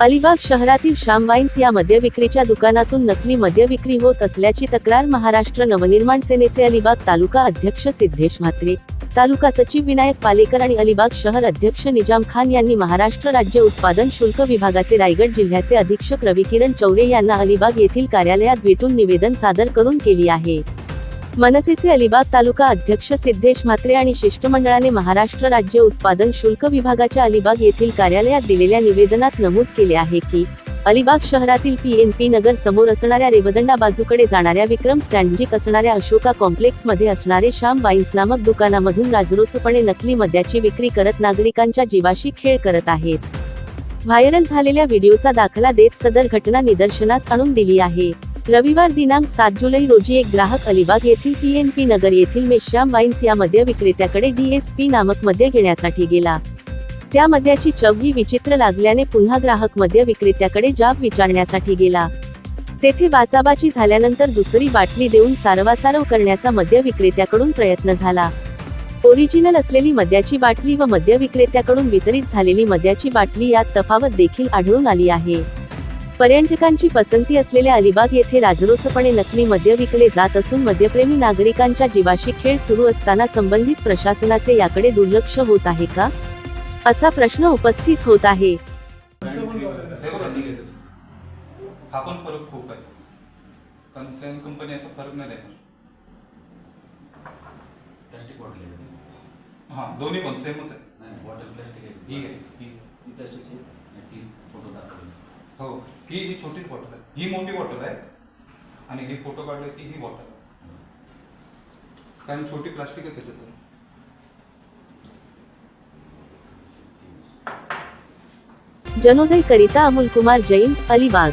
अलिबाग शहरातील श्याम वाईन्स या मद्यविक्रीच्या दुकानातून नकली मद्य विक्री होत असल्याची तक्रार महाराष्ट्र नवनिर्माण सेनेचे अलिबाग तालुका अध्यक्ष सिद्धेश म्हात्रे तालुका सचिव विनायक पालेकर आणि अलिबाग शहर अध्यक्ष निजाम खान यांनी महाराष्ट्र राज्य उत्पादन शुल्क विभागाचे रायगड जिल्ह्याचे अधीक्षक रविकिरण चौरे यांना अलिबाग येथील कार्यालयात भेटून निवेदन सादर करून केली आहे. मनसेचे अलिबाग तालुका अध्यक्ष सिद्धेश म्हात्रे आणि शिष्टमंडळाने महाराष्ट्र राज्य उत्पादन शुल्क विभागाच्या अलिबाग येथील कार्यालयात दिलेल्या निवेदनात नमूद केले आहे की अलिबाग शहरातील पीएनपी नगर समोर असणाऱ्या रेवदंडा बाजूकडे जाणाऱ्या विक्रम स्टँडजिक असणाऱ्या अशोका कॉम्प्लेक्समध्ये असणारे श्याम वाईन्स नामक दुकानामधून राजरोसपणे नकली मद्याची विक्री करत नागरिकांच्या जीवाशी खेळ करत आहेत. व्हायरल झालेल्या व्हिडिओचा दाखला देत सदर घटना निदर्शनास आणून दिली आहे. रविवार दिनांक सात जुलै रोजी एक ग्राहक अलिबाग येथील पीएनपी नगर येथील मेश्याम वाईन्स या मद्य विक्रेत्याकडे डीएसपी नामक मद्य घेण्यासाठी गेला. त्या मद्याची चव ही विचित्र लागल्याने पुन्हा ग्राहक मद्य विक्रेत्याकडे जाब विचारण्यासाठी गेला. तेथे बाचाबाची झाल्यानंतर दुसरी बाटली देऊन सारवासारव करण्याचा मद्य विक्रेत्याकडून प्रयत्न झाला. ओरिजिनल असलेली मद्याची बाटली व मद्य विक्रेत्याकडून वितरित झालेली मद्याची बाटली यात तफावत देखील आढळून आली आहे. पर्यटकांची पसंती असलेल्या अलिबाग येथे राजरोसपणे नकली मद्य विकले जात असून मद्यप्रेमी नागरिकांच्या जीवाशी खेळ सुरू असताना संबंधित प्रशासनाचे याकडे दुर्लक्ष होत आहे का? असा प्रश्न उपस्थित होत आहे. हा पण फरक खूप आहे. कारण सेम कंपनी असा फरक नाही देणार. प्लास्टिक बॉटल आहे हा दोन्ही पण सेमच आहे. नाही बॉटल प्लास्टिक आहे. ही आहे. ती प्लास्टिकची ती ही ही छोटीच बॉटल आहे. ही मोठी बॉटल आहे आणि हे फोटो काढले ती ही बॉटल आहे. कारण छोटी प्लास्टिकच आहे तसं जनोदय करिता अमोल कुमार जैन अलिबाग.